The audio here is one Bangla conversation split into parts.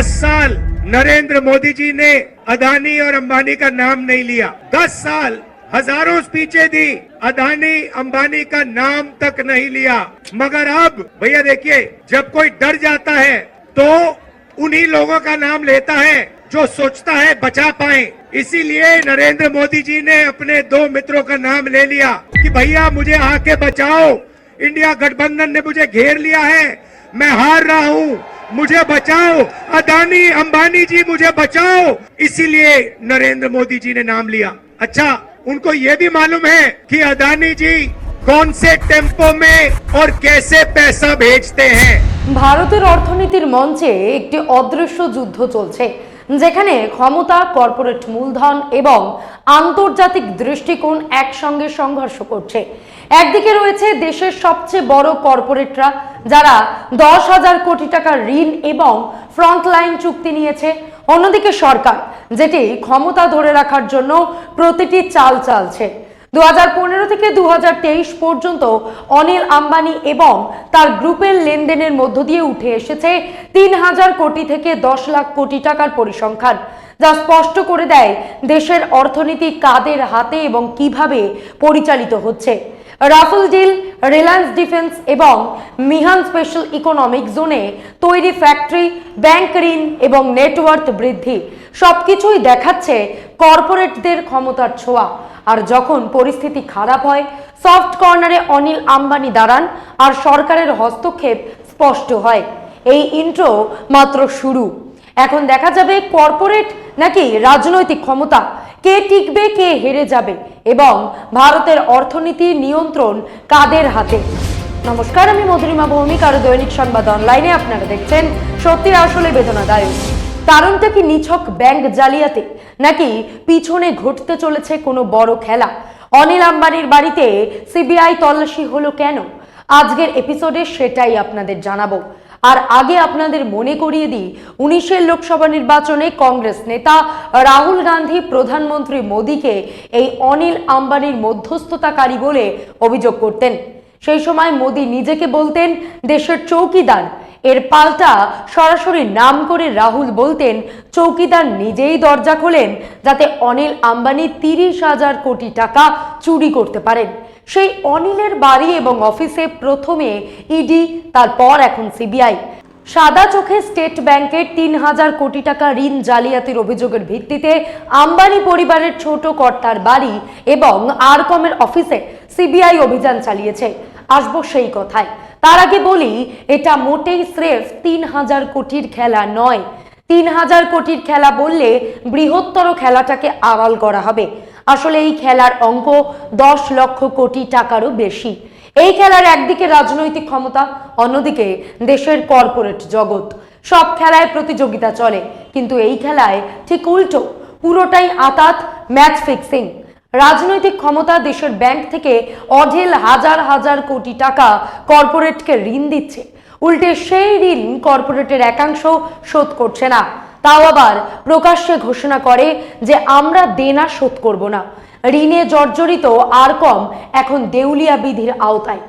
दस साल नरेंद्र मोदी जी ने अदानी और अंबानी का नाम नहीं लिया। दस साल हज़ारों स्पीचें दी, अदानी, अंबानी का नाम तक नहीं लिया। मगर अब, भैया देखिए, जब कोई डर जाता है तो उन्हीं लोगों का नाम लेता है जो सोचता है बचा पाए। इसीलिए नरेंद्र मोदी जी ने अपने दो मित्रों का नाम ले लिया कि भैया मुझे आके बचाओ। इंडिया गठबंधन ने मुझे घेर लिया है। मैं हार रहा हूँ मुझे बचाओ अदानी अंबानी जी मुझे बचाओ इसीलिए नरेंद्र मोदी जी ने नाम लिया अच्छा उनको ये भी मालूम है कि अदानी जी कौन से टेम्पो में और कैसे पैसा भेजते हैं ভারতের অর্থনীতির মঞ্চে একটি অদৃশ্য যুদ্ধ চলছে যেখানে ক্ষমতা কর্পোরেট মূলধন এবং আন্তর্জাতিক দৃষ্টিকোণ একসঙ্গে সংঘর্ষ করছে একদিকে রয়েছে দেশের সবচেয়ে বড় কর্পোরেটরা, যারা দশ হাজার কোটি টাকার ঋণ এবং ফ্রন্টলাইন চুক্তি নিয়েছে। অন্যদিকে সরকার, যেটি ক্ষমতা ধরে রাখার জন্য প্রতিটি চাল চালছে। দু হাজার পনেরো থেকে দু হাজার তেইশ পর্যন্ত অনিল আম্বানি এবং তার গ্রুপের লেনদেনের মধ্য দিয়ে উঠে এসেছে তিন হাজার কোটি থেকে দশ লাখ কোটি টাকার পরিসংখ্যান, যা স্পষ্ট করে দেয় দেশের অর্থনীতি কাদের হাতে এবং কীভাবে পরিচালিত হচ্ছে। রাফেল ডিল রিলায়েন্স ডিফেন্স এবং মিহান স্পেশাল ইকোনমিক জোনে তৈরি ফ্যাক্টরি, ব্যাংক ঋণ এবং নেটওয়ার্থ বৃদ্ধি। সবকিছুই দেখাচ্ছে কর্পোরেটদের ক্ষমতার ছোঁয়া। আর যখন পরিস্থিতি খারাপ হয়, সফট কর্নারে অনিল আম্বানি দাঁড়ান আর সরকারের হস্তক্ষেপ স্পষ্ট হয়। এই ইন্ট্রো মাত্র শুরু। এখন দেখা যাবে কর্পোরেট নাকি রাজনৈতিক ক্ষমতা? কে টিকবে, কে হেরে যাবে এবং ভারতের অর্থনীতি নিয়ন্ত্রণ কাদের হাতে? নমস্কার, আমি মধুরিমা ভৌমিক আর দৈনিক সংবাদ অনলাইনে আপনারা দেখছেন সত্যি আসলে বেদনাদায়ক। কারণটা কি নিছক ব্যাংক জালিয়াতি? নাকি পিছনে ঘটতে চলেছে কোনো বড় খেলা? অনিল আম্বানির বাড়িতে সিবিআই তল্লাশি হলো কেন? আজকের এপিসোডে সেটাই আপনাদের জানাব। আর আগে আপনাদের মনে করিয়ে দিই, উনিশের লোকসভা নির্বাচনে কংগ্রেস নেতা রাহুল গান্ধী প্রধানমন্ত্রী মোদীকে এই অনিল আম্বানির মধ্যস্থতাকারী বলে অভিযোগ করতেন। সেই সময় মোদী নিজেকে বলতেন, দেশের চৌকিদার। এর পাল্টা সরাসরি নাম করে রাহুল বলতেন, চৌকিদার নিজেই দরজা খোলেন যাতে অনিল আম্বানি তিরিশ হাজার কোটি টাকা চুরি করতে পারেন। সেই অনিলের বাড়ি এবং অফিসে প্রথমে ইডি, তারপর এখন সিবিআই। সাদা চোখে স্টেট ব্যাংকের তিন হাজার কোটি টাকা ঋণ জালিয়াতির অভিযোগের ভিত্তিতে আম্বানি পরিবারের ছোট কর্তার বাড়ি এবং আরকমের অফিসে সিবিআই অভিযান চালিয়েছে। আসব সেই কথায়। তার আগে বলি, এটা মোটেই স্রেফ তিন হাজার কোটির খেলা নয়। তিন হাজার কোটির খেলা বললে বৃহত্তর খেলাটাকে আড়াল করা হবে। আসলে এই খেলার অঙ্ক দশ লক্ষ কোটি টাকারও বেশি। এই খেলার একদিকে রাজনৈতিক ক্ষমতা, অন্যদিকে দেশের কর্পোরেট জগৎ। সব খেলায় প্রতিযোগিতা চলে, কিন্তু এই খেলায় ঠিক উল্টো, পুরোটাই আতাত ম্যাচ ফিক্সিং রাজনৈতিক ক্ষমতা দেশের ব্যাংক থেকে অঢেল হাজার হাজার কোটি টাকা কর্পোরেটকে ঋণ দিচ্ছে। উল্টে সেই ঋণ কর্পোরেটের একাংশ শোধ করছে না। তাও আবার প্রকাশ্যে ঘোষণা করে যে আমরা দেনা শোধ করব না। ঋণে জর্জরিত আর কম এখন দেউলিয়া বিধির আওতায়।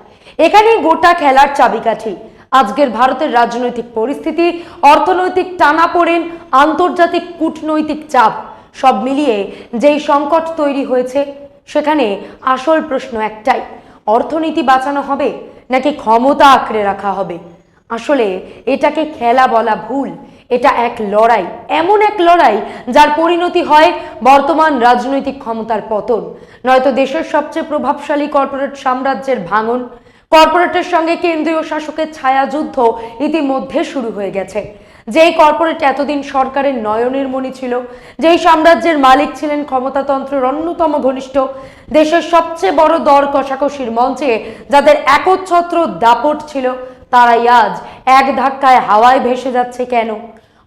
এখানেই গোটা খেলার চাবিকাঠি। আজকের ভারতের রাজনৈতিক পরিস্থিতি, অর্থনৈতিক টানাপোড়েন, আন্তর্জাতিক কূটনৈতিক চাপ, সব মিলিয়ে যেই সংকট তৈরি হয়েছে, সেখানে আসল প্রশ্ন একটাই, অর্থনীতি বাঁচানো হবে নাকি ক্ষমতা আঁকড়ে রাখা হবে? আসলে এটাকে খেলা বলা ভুল। এটা এক লড়াই, এমন এক লড়াই যার পরিণতি হয় বর্তমান রাজনৈতিক ক্ষমতার পতন। নয়তো দেশের সবচেয়ে প্রভাবশালী কর্পোরেট সাম্রাজ্যের ভাঙন, কর্পোরেটের সঙ্গে কেন্দ্রীয় শাসকের ছায়াযুদ্ধ ইতিমধ্যে শুরু হয়ে গেছে। যেই কর্পোরেট এতদিন সরকারের নয়নের মণি ছিল, যেই সাম্রাজ্যের মালিক ছিলেন ক্ষমতাতন্ত্রের অন্যতম ঘনিষ্ঠ, দেশের সবচেয়ে বড় দর কষাকষির মঞ্চে যাদের একচ্ছত্র দাপট ছিল, তারাই আজ এক ধাক্কায় হাওয়ায় ভেসে যাচ্ছে কেন?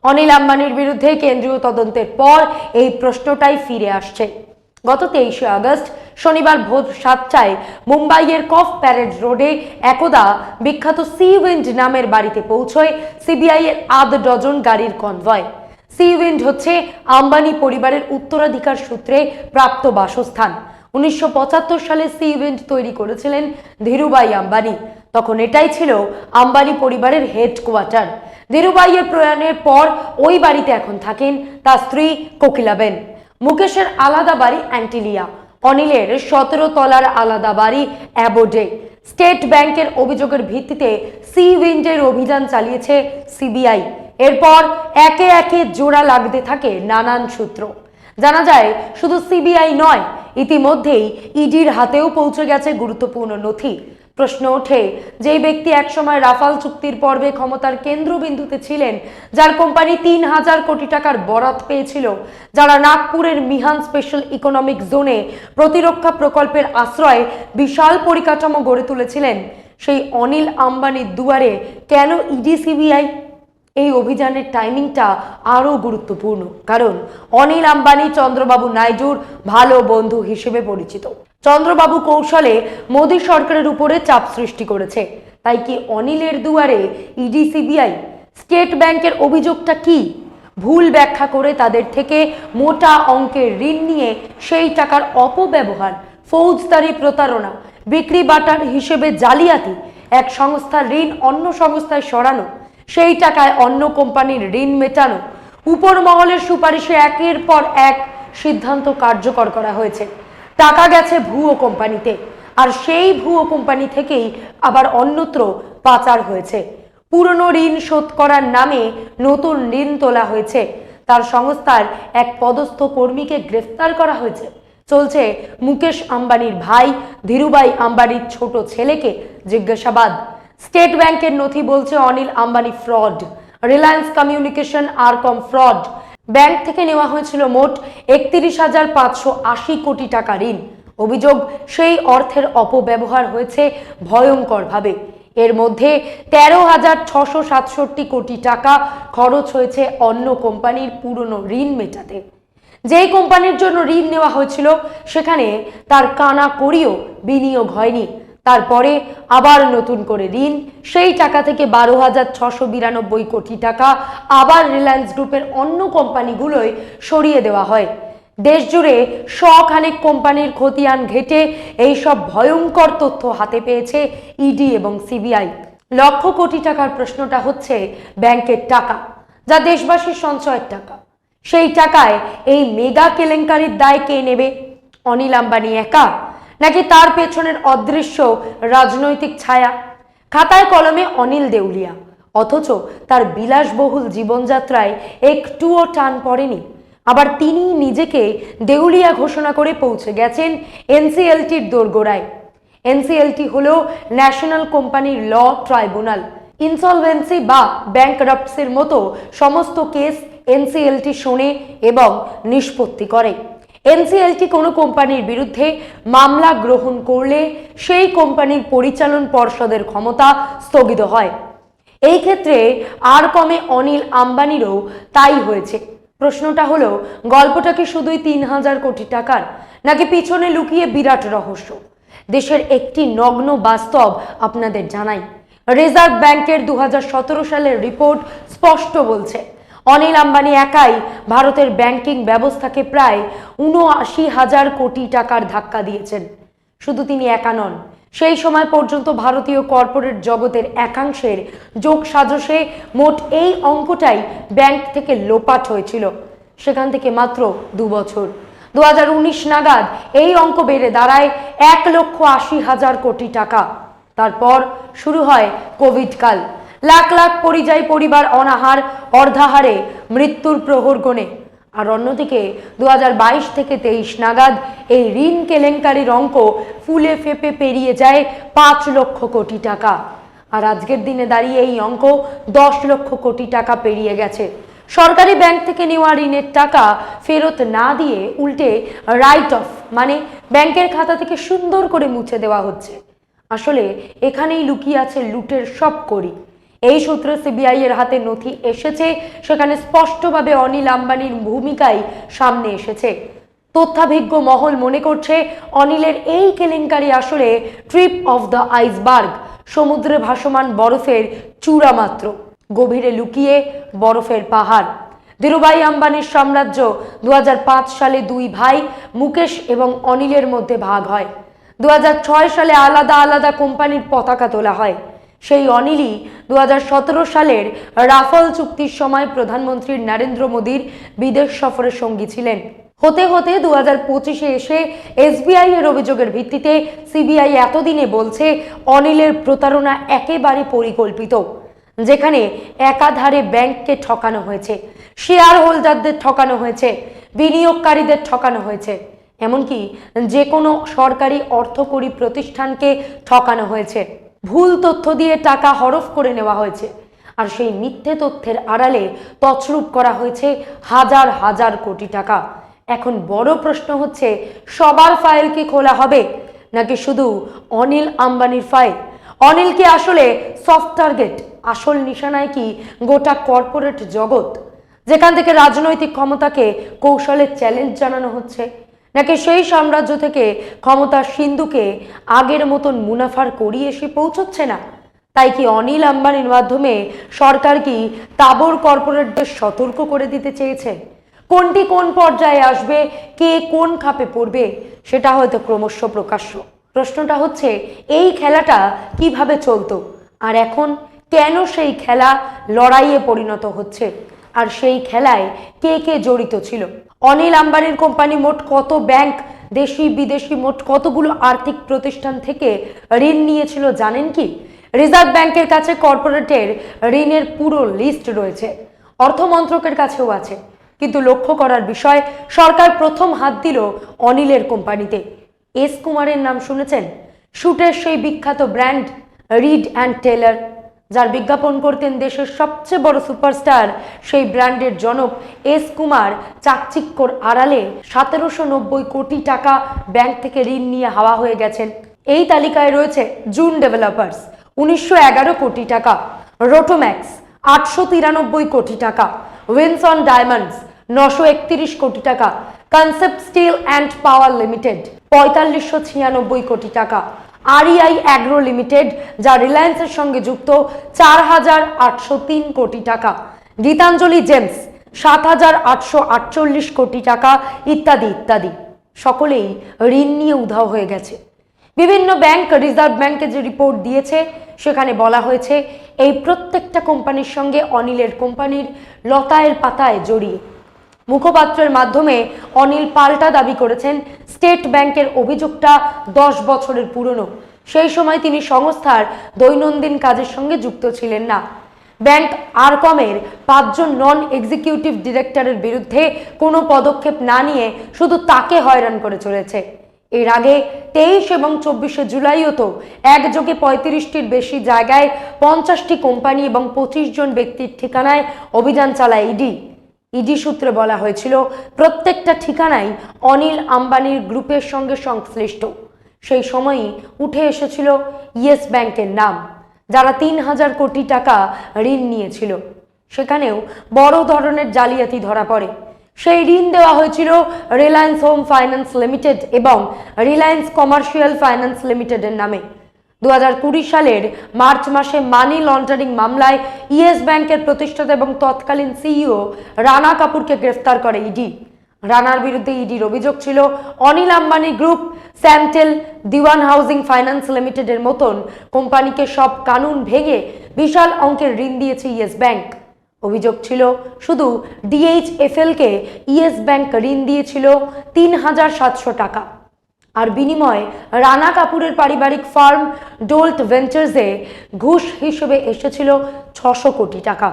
অনিল আম্বানির বিরুদ্ধে কেন্দ্রীয় তদন্তের পর এই প্রশ্নটাই ফিরে আসছে। গত তেইশে আগস্ট শনিবার ভোর সাতটায় মুম্বাইয়ের কফ প্যারেড রোডে একদা বিখ্যাত সি উইন্ড নামের বাড়িতে পৌঁছয় সিবিআই এর আধ ডজন গাড়ির কনভয়। সি উইন্ড হচ্ছে আম্বানি পরিবারের উত্তরাধিকার সূত্রে প্রাপ্ত বাসস্থান। উনিশশো পঁচাত্তর সালে সি উইন্ড তৈরি করেছিলেন ধীরুভাই আম্বানি। তখন এটাই ছিল আম্বানি পরিবারের হেডকোয়ার্টার। ধীরুভাইয়ের প্রয়াণের পর ওই বাড়িতে এখন থাকেন তার স্ত্রী কোকিলাবেন মুকেশের আলাদা বাড়ি অ্যান্টিলিয়া। অনিলের সতেরো তলার আলাদা বাড়ি অ্যাবোডে। স্টেট ব্যাংকের অভিযোগের ভিত্তিতে সি উইন্ডের অভিযান চালিয়েছে সিবিআই। এরপর একে একে জোড়া লাগতে থাকে নানান সূত্র। জানা যায়, শুধু সিবিআই নয়, ইতিমধ্যেই ইডির হাতেও পৌঁছে গেছে গুরুত্বপূর্ণ নথি। প্রশ্ন ওঠে। যেই ব্যক্তি একসময় রাফাল চুক্তির পর্বে ক্ষমতার কেন্দ্রবিন্দুতে ছিলেন, যার কোম্পানি তিন হাজার কোটি টাকার বরাত পেয়েছিল, যারা নাগপুরের মিহান স্পেশাল ইকোনমিক জোনে প্রতিরক্ষা প্রকল্পের আশ্রয়ে বিশাল পরিকাঠামো গড়ে তুলেছিলেন। সেই অনিল আম্বানির দুয়ারে কেন ইডি সিবিআই এই অভিযানের টাইমিংটা আরও গুরুত্বপূর্ণ। কারণ অনিল আম্বানি, চন্দ্রবাবু নাইডুর ভালো বন্ধু হিসেবে পরিচিত। চন্দ্রবাবু কৌশলে মোদী সরকারের উপরে চাপ সৃষ্টি করেছে। তাই কি অনিলের দুয়ারে ইডি, সিবিআই, স্টেট ব্যাংকের অভিযোগটা কি? ভুল ব্যাখ্যা করে তাদের থেকে মোটা অঙ্কের ঋণ নিয়ে সেই টাকার অপব্যবহার, ফৌজদারি প্রতারণা, বিক্রি বাটার হিসেবে জালিয়াতি, এক সংস্থার ঋণ অন্য সংস্থায় সরানো সেই টাকায় অন্য কোম্পানির ঋণ মেটানো। উপর মহলের সুপারিশে একের পর এক সিদ্ধান্ত কার্যকর করা হয়েছে। টাকা গেছে ভুয়ো কোম্পানিতে, আর সেই ভুয়ো কোম্পানি থেকেই আবার অন্যত্র পাচার হয়েছে। পুরনো ঋণ শোধ করার নামে নতুন ঋণ তোলা হয়েছে। তার সংস্থার এক পদস্থ কর্মীকে গ্রেফতার করা হয়েছে। চলছে মুকেশ আম্বানির ভাই, ধীরুভাই আম্বানির ছোট ছেলেকে জিজ্ঞাসাবাদ। স্টেট ব্যাংকের নথি বলছে Anil Ambani fraud. Reliance Communication RCom fraud. Bank থেকে নেওয়া হয়েছিল মোট একত্রিশ হাজার পাঁচশো আশি কোটি টাকা ঋণ। অভিযোগ, সেই অর্থের অপব্যবহার হয়েছে ভয়ঙ্করভাবে। এর মধ্যে তেরো হাজার ছশো সাতষট্টি কোটি টাকা খরচ হয়েছে অন্য কোম্পানির পুরনো ঋণ মেটাতে। যেই কোম্পানির জন্য ঋণ নেওয়া হয়েছিল, সেখানে তার কানা করিও বিনিয়োগ হয়নি। তারপরে আবার নতুন করে ঋণ। সেই টাকা থেকে বারো হাজার ছশো বিরানব্বই কোটি টাকা আবার রিলায়েন্স গ্রুপের অন্য কোম্পানিগুলোয় সরিয়ে দেওয়া হয়। দেশ জুড়ে শখানেক কোম্পানির খতিয়ান ঘেটে এইসব ভয়ঙ্কর তথ্য হাতে পেয়েছে ইডি এবং সিবিআই। লক্ষ কোটি টাকার প্রশ্নটা হচ্ছে ব্যাংকের টাকা, যা দেশবাসীর সঞ্চয়ের টাকা। সেই টাকায় এই মেগা কেলেঙ্কারির দায় কে নেবে? অনিল আম্বানি একা। নাকি তার পেছনের অদৃশ্য রাজনৈতিক ছায়া? খাতায় কলমে অনিল দেউলিয়া। অথচ তার বিলাসবহুল জীবনযাত্রায় একটুও টান পড়েনি। আবার তিনি নিজেকে দেউলিয়া ঘোষণা করে পৌঁছে গেছেন এনসিএলটির দোরগোড়ায়। এনসিএলটি হল ন্যাশনাল কোম্পানির ল ট্রাইব্যুনাল। ইনসলভেন্সি বা ব্যাংকরাপ্টসির মতো সমস্ত কেস এনসিএলটি শোনে এবং নিষ্পত্তি করে। এনসিএলটি কোনো কোম্পানির বিরুদ্ধে মামলা গ্রহণ করলে সেই কোম্পানির পরিচালন পর্ষদের ক্ষমতা স্থগিত হয়। এই ক্ষেত্রে আর কমে অনিল আম্বানিরও তাই হয়েছে। প্রশ্নটা হলো, গল্পটা কি শুধুই তিন হাজার কোটি টাকার, নাকি পিছনে লুকিয়ে বিরাট রহস্য? দেশের একটি নগ্ন বাস্তব আপনাদের জানাই। রিজার্ভ ব্যাংকের দু হাজার সতেরো সালের রিপোর্ট স্পষ্ট বলছে অনিল আম্বানি একাই ভারতের ব্যাংকিং ব্যবস্থাকে প্রায় উনআশি হাজার কোটি টাকার ধাক্কা দিয়েছেন। শুধু তিনি একা নন, সেই সময় পর্যন্ত ভারতীয় কর্পোরেট জগতের একাংশের যোগ সাজসে মোট এই অঙ্কটাই ব্যাংক থেকে লোপাট হয়েছিল, সেখান থেকে মাত্র দু বছর। দু হাজার উনিশ নাগাদ এই অঙ্ক বেড়ে দাঁড়ায় এক লক্ষ আশি হাজার কোটি টাকা। তারপর শুরু হয় কোভিড কাল। লাখ লাখ পরিযায়ী পরিবার অনাহার, অর্ধাহারে, মৃত্যুর প্রহর গণে। আর অন্যদিকে দু হাজার বাইশ থেকে তেইশ নাগাদ এই ঋণ কেলেঙ্কারির অঙ্ক ফুলে ফেপে পেরিয়ে যায় পাঁচ লক্ষ কোটি টাকা। আর আজকের দিনে দাঁড়িয়ে এই অঙ্ক দশ লক্ষ কোটি টাকা পেরিয়ে গেছে। সরকারি ব্যাংক থেকে নেওয়া ঋণের টাকা ফেরত না দিয়ে উল্টে রাইট অফ মানে ব্যাংকের খাতা থেকে সুন্দর করে মুছে দেওয়া হচ্ছে। আসলে এখানেই লুকিয়ে আছে লুটের সব করি এই সূত্রে সিবিআই এর হাতে নথি এসেছে। সেখানে স্পষ্টভাবে অনিল আম্বানির ভূমিকাই সামনে এসেছে। তথ্যাভিজ্ঞ মহল মনে করছে, অনিলের এই কেলেঙ্কারি আসলে ট্রিপ অফ দ্য আইসবার্গ, সমুদ্রে ভাসমান বরফের চূড়া মাত্র, গভীরে লুকিয়ে বরফের পাহাড়। ধীরুভাই আম্বানির সাম্রাজ্য দু হাজার পাঁচ সালে দুই ভাই, মুকেশ এবং অনিলের মধ্যে ভাগ হয়। দু হাজার ছয় সালে আলাদা আলাদা কোম্পানির পতাকা তোলা হয়। সেই অনিলই দু হাজার সতেরো সালের রাফাল চুক্তির সময় প্রধানমন্ত্রী নরেন্দ্র মোদীর বিদেশ সফরের সঙ্গী ছিলেন। হতে হতে দু হাজার পঁচিশে এসে এসবিআই এর অভিযোগের ভিত্তিতে সিবিআই এতদিনে বলছে, অনিলের প্রতারণা একেবারে পরিকল্পিত, যেখানে একাধারে ব্যাংককে ঠকানো হয়েছে, শেয়ার হোল্ডারদের ঠকানো হয়েছে, বিনিয়োগকারীদের ঠকানো হয়েছে, এমনকি যে কোনো সরকারি অর্থকরী প্রতিষ্ঠানকে ঠকানো হয়েছে। ভুল তথ্য দিয়ে টাকা হরফ করে নেওয়া হয়েছে। আর সেই মিথ্যে তথ্যের আড়ালে তছরূপ করা হয়েছে হাজার হাজার কোটি টাকা। এখন বড় প্রশ্ন হচ্ছে, সবার ফাইল কি খোলা হবে? নাকি শুধু অনিল আম্বানির ফাইল অনিল কি আসলে সফট টার্গেট আসল নিশানায় কি গোটা কর্পোরেট জগৎ? যেখান থেকে রাজনৈতিক ক্ষমতাকে কৌশলের চ্যালেঞ্জ জানানো হচ্ছে। নাকি সেই সাম্রাজ্য থেকে ক্ষমতার সিন্ধুকে আগের মতন মুনাফার করিয়ে এসে পৌঁছচ্ছে না? তাই কি অনিল আম্বানির মাধ্যমে সরকার কি তাবর কর্পোরেটদের সতর্ক করে দিতে চেয়েছে? কোনটি কোন পর্যায়ে আসবে? কে কোন খাপে পড়বে? সেটা হয়তো ক্রমশ প্রকাশ্য। প্রশ্নটা হচ্ছে, এই খেলাটা কীভাবে চলতো? আর এখন কেন সেই খেলা লড়াইয়ে পরিণত হচ্ছে? আর সেই খেলায় কে কে জড়িত ছিল? অনিল আম্বানির কোম্পানি মোট কত ব্যাংক? দেশি, বিদেশি মোট কতগুলো আর্থিক প্রতিষ্ঠান থেকে ঋণ নিয়েছিল জানেন কি? রিজার্ভ ব্যাংকের কাছে কর্পোরেটের ঋণের পুরো লিস্ট রয়েছে। অর্থ মন্ত্রকের কাছেও আছে। কিন্তু লক্ষ্য করার বিষয়, সরকার প্রথম হাত দিল অনিলের কোম্পানিতে। এস কুমারের নাম শুনেছেন? শুটের সেই বিখ্যাত ব্র্যান্ড রিড অ্যান্ড টেলার। যার বিজ্ঞাপন করতেন দেশের সবচেয়ে বড় সুপারস্টার, সেই ব্র্যান্ডের জনক এস কুমার চাকচিক্যর আড়ালে সতেরোশো নব্বই কোটি টাকা ব্যাংক থেকে ঋণ নিয়ে হাওয়া হয়ে গেছেন। এই তালিকায় রয়েছে জুন ডেভেলপার্স, উনিশশো এগারো কোটি টাকা, রোটোম্যাক্স, আটশো তিরানব্বই কোটি টাকা, উইনসন ডায়মন্ডস, নশো একত্রিশ কোটি টাকা, Concept Steel and Power Limited, পঁয়তাল্লিশশো ছিয়ানব্বই কোটি টাকা আরইআই অ্যাগ্রো লিমিটেড, যা রিলায়েন্সের সঙ্গে যুক্ত চার হাজার আটশো তিন কোটি টাকা। গীতাঞ্জলি জেমস, সাত হাজার আটশো আটচল্লিশ কোটি টাকা, ইত্যাদি ইত্যাদি। সকলেই ঋণ নিয়ে উধাও হয়ে গেছে। বিভিন্ন ব্যাংক, রিজার্ভ ব্যাংকে যে রিপোর্ট দিয়েছে, সেখানে বলা হয়েছে, এই প্রত্যেকটা কোম্পানির সঙ্গে অনিলের কোম্পানির লতায়ের পাতায় জড়িয়ে। মুখপাত্রের মাধ্যমে অনিল পাল্টা দাবি করেছেন স্টেট ব্যাংকের অভিযোগটা দশ বছরের পুরনো। সেই সময় তিনি সংস্থার দৈনন্দিন কাজের সঙ্গে যুক্ত ছিলেন না। ব্যাংক আরকমের পাঁচজন নন এক্সিকিউটিভ ডিরেক্টরের বিরুদ্ধে কোনো পদক্ষেপ না নিয়ে শুধু তাকে হয়রান করে চলেছে। এর আগে তেইশ এবং চব্বিশে জুলাইও তো একযোগে পঁয়ত্রিশটির বেশি জায়গায় পঞ্চাশটি কোম্পানি এবং পঁচিশ জন ব্যক্তির ঠিকানায় অভিযান চালায় ইডি। ইডি সূত্রে বলা হয়েছিল, প্রত্যেকটা ঠিকানাই অনিল আম্বানির গ্রুপের সঙ্গে সংশ্লিষ্ট। সেই সময়ই উঠে এসেছিল ইয়েস ব্যাংকের নাম, যারা তিন হাজার কোটি টাকা ঋণ নিয়েছিল। সেখানেও বড় ধরনের জালিয়াতি ধরা পড়ে। সেই ঋণ দেওয়া হয়েছিল রিলায়েন্স হোম ফাইন্যান্স লিমিটেড এবং রিলায়েন্স কমার্শিয়াল ফাইন্যান্স লিমিটেডের নামে। দু হাজার কুড়ি সালের মার্চ মাসে মানি লন্ডারিং মামলায় ইয়েস ব্যাংকের প্রতিষ্ঠাতা এবং তৎকালীন সিইও রানা কাপুরকে গ্রেফতার করে ইডি রানার বিরুদ্ধে ইডির অভিযোগ ছিল, অনিল আম্বানি গ্রুপ স্যান্টেল দিওয়ান হাউজিং ফাইন্যান্স লিমিটেডের মতন কোম্পানিকে সব কানুন ভেঙে বিশাল অঙ্কের ঋণ দিয়েছে ইয়েস ব্যাংক। অভিযোগ ছিল, শুধু ডিএইচএফএলকে ইয়েস ব্যাংক ঋণ দিয়েছিল তিন হাজার সাতশো টাকা। আর বিনিময়ে রানা কাপুরের পারিবারিক ফার্ম ডোল্ট ভেঞ্চার্সে ঘুষ হিসেবে এসেছিল ছশো কোটি টাকা।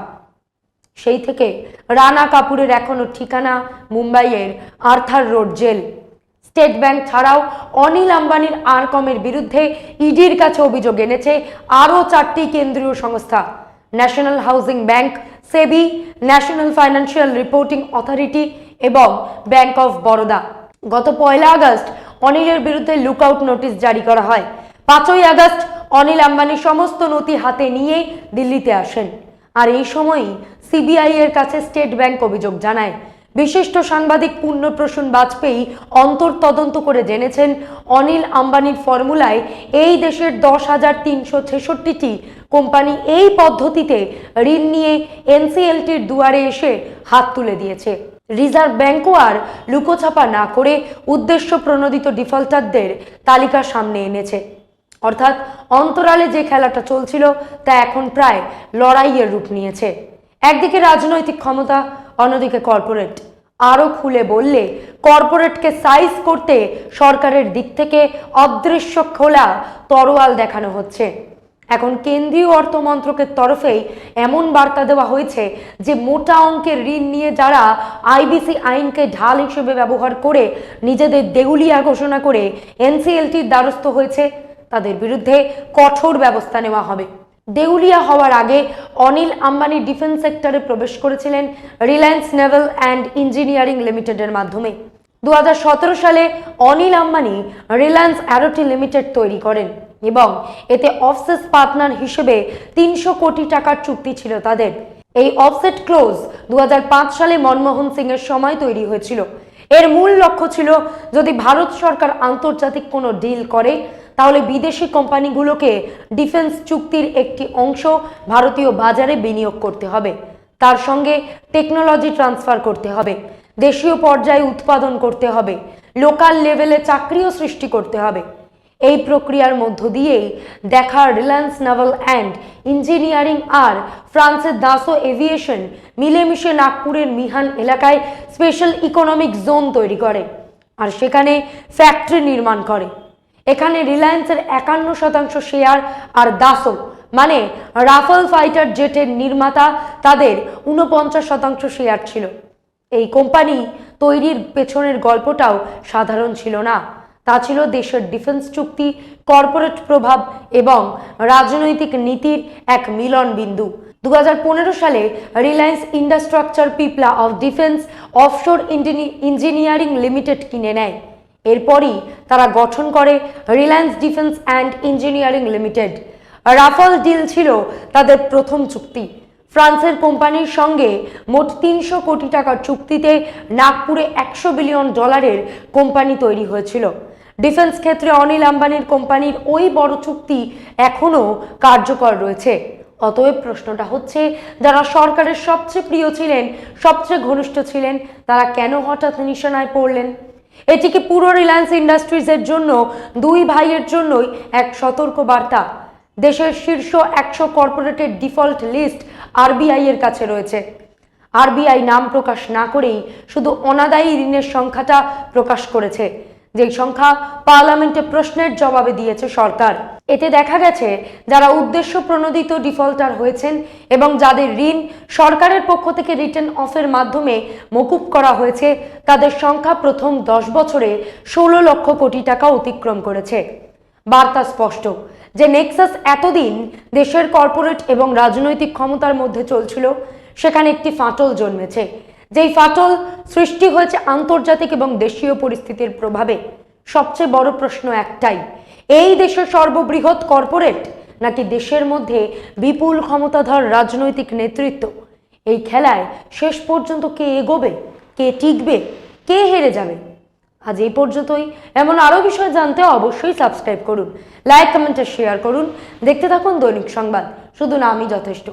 সেই থেকে রানা কাপুরের এখনও ঠিকানা মুম্বাইয়ের Arthur Road jail. State Bank ছাড়াও অনিল আম্বানির আরকমের বিরুদ্ধে ইডির কাছে অভিযোগ এনেছে আরও চারটি কেন্দ্রীয় সংস্থা। National Housing Bank, SEBI, National Financial Reporting Authority এবং ব্যাংক অফ বরোদা। গত পয়লা আগস্ট অনিলের বিরুদ্ধে লুকআউট নোটিশ জারি করা হয়। পাঁচই আগস্ট অনিল আম্বানি সমস্ত নথি হাতে নিয়ে দিল্লিতে আসেন। আর এই সময়ই সিবিআই এর কাছে স্টেট ব্যাংক অভিযোগ জানায়। বিশিষ্ট সাংবাদিক পূর্ণপ্রসূন বাজপেয়ী অন্তর তদন্ত করে জেনেছেন অনিল আম্বানির ফর্মুলায় এই দেশের দশ হাজার তিনশো ছেষট্টিটি কোম্পানি এই পদ্ধতিতে ঋণ নিয়ে এনসিএলটির দুয়ারে এসে হাত তুলে দিয়েছে। রিজার্ভ ব্যাংকও আর লুকোছাপা না করে উদ্দেশ্য প্রণোদিত ডিফল্টারদের তালিকা সামনে এনেছে। অর্থাৎ অন্তরালে যে খেলাটা চলছিল, তা এখন প্রায় লড়াইয়ের রূপ নিয়েছে। একদিকে রাজনৈতিক ক্ষমতা, অন্যদিকে কর্পোরেট। আরও খুলে বললে, কর্পোরেটকে সাইজ করতে সরকারের দিক থেকে অদৃশ্য খোলা তরোয়াল দেখানো হচ্ছে। এখন কেন্দ্রীয় অর্থ মন্ত্রকের তরফেই এমন বার্তা দেওয়া হয়েছে যে মোটা অঙ্কের ঋণ নিয়ে যারা আইবিসি আইনকে ঢাল হিসেবে ব্যবহার করে নিজেদের দেউলিয়া ঘোষণা করে এনসিএলটির দ্বারস্থ হয়েছে, তাদের বিরুদ্ধে কঠোর ব্যবস্থা নেওয়া হবে। দেউলিয়া হওয়ার আগে অনিল আম্বানি ডিফেন্স সেক্টরে প্রবেশ করেছিলেন রিলায়েন্স নেভেল অ্যান্ড ইঞ্জিনিয়ারিং লিমিটেডের মাধ্যমে। দু হাজার সতেরো সালে অনিল আম্বানি রিলায়েন্স অ্যারোটি লিমিটেড তৈরি করেন। এবং এতে অফসেস পার্টনার হিসেবে তিনশো কোটি টাকার চুক্তি ছিল তাদের। এই অফসেট ক্লোজ দু হাজার পাঁচ সালে মনমোহন সিং এর সময় তৈরি হয়েছিল। এর মূল লক্ষ্য ছিল, যদি ভারত সরকার আন্তর্জাতিক কোনো ডিল করে, তাহলে বিদেশি কোম্পানিগুলোকে ডিফেন্স চুক্তির একটি অংশ ভারতীয় বাজারে বিনিয়োগ করতে হবে। তার সঙ্গে টেকনোলজি ট্রান্সফার করতে হবে, দেশীয় পর্যায়ে উৎপাদন করতে হবে লোকাল লেভেলে চাকরিও সৃষ্টি করতে হবে। এই প্রক্রিয়ার মধ্য দিয়েই দেখা রিলায়েন্স নাভাল অ্যান্ড ইঞ্জিনিয়ারিং আর ফ্রান্সের দাসো এভিয়েশন মিলেমিশে নাগপুরের মিহান এলাকায় স্পেশাল ইকোনমিক জোন তৈরি করে আর সেখানে ফ্যাক্টরি নির্মাণ করে। এখানে রিলায়েন্সের একান্ন শতাংশ শেয়ার আর দাসো মানে রাফেল ফাইটার জেটের নির্মাতা, তাদের উনপঞ্চাশ শতাংশ শেয়ার ছিল। এই কোম্পানি তৈরির পেছনের গল্পটাও সাধারণ ছিল না। তা ছিল দেশের ডিফেন্স চুক্তি, কর্পোরেট প্রভাব এবং রাজনৈতিক নীতির এক মিলন বিন্দু দু হাজার পনেরো সালে Reliance ইন্ডাস্ট্রাকচার Pipla of Defence Offshore Engineering Limited কিনে নেয়। এরপরই তারা গঠন করে Reliance Defence and Engineering Limited. Rafale deal ছিল তাদের প্রথম চুক্তি। ফ্রান্সের কোম্পানির সঙ্গে মোট তিনশো কোটি টাকার চুক্তিতে নাগপুরে একশো বিলিয়ন ডলারের কোম্পানি তৈরি হয়েছিল। ডিফেন্স ক্ষেত্রে অনিল আম্বানির কোম্পানির ওই বড় চুক্তি এখনও কার্যকর রয়েছে। অতএব প্রশ্নটা হচ্ছে, যারা সরকারের সবচেয়ে প্রিয় ছিলেন, সবচেয়ে ঘনিষ্ঠ ছিলেন, তারা কেন হঠাৎ নিশানায় পড়লেন? এটিকে পুরো রিলায়েন্স ইন্ডাস্ট্রিজের জন্য, দুই ভাইয়ের জন্যই এক সতর্ক বার্তা দেশের শীর্ষ একশো কর্পোরেটের ডিফল্ট লিস্ট আরবিআই এর কাছে রয়েছে। আরবিআই নাম প্রকাশ না করেই শুধু অনাদায়ী ঋণের সংখ্যাটা প্রকাশ করেছে। যেই সংখ্যা পার্লামেন্টে প্রশ্নের জবাবে দিয়েছে সরকার। এতে দেখা গেছে যারা উদ্দেশ্য প্রণোদিত ডিফল্টার হয়েছেন এবং যাদের ঋণ সরকারের পক্ষ থেকে রিটার্ন অফের মাধ্যমে মকুব করা হয়েছে, তাদের সংখ্যা প্রথম দশ বছরে ষোলো লক্ষ কোটি টাকা অতিক্রম করেছে। বার্তা স্পষ্ট, যে নেক্সাস এতদিন দেশের কর্পোরেট এবং রাজনৈতিক ক্ষমতার মধ্যে চলছিল, সেখানে একটি ফাটল জন্মেছে। যেই ফাটল সৃষ্টি হয়েছে আন্তর্জাতিক এবং দেশীয় পরিস্থিতির প্রভাবে, সবচেয়ে বড় প্রশ্ন একটাই, এই দেশের সর্ববৃহৎ কর্পোরেট নাকি দেশের মধ্যে বিপুল ক্ষমতাধর রাজনৈতিক নেতৃত্ব? এই খেলায় শেষ পর্যন্ত কে এগোবে, কে টিকবে, কে হেরে যাবে? আজ এই পর্যন্তই। এমন আরও বিষয় জানতে অবশ্যই সাবস্ক্রাইব করুন, লাইক, কমেন্টে শেয়ার করুন। দেখতে থাকুন দৈনিক সংবাদ। শুধু না, আমি যথেষ্ট।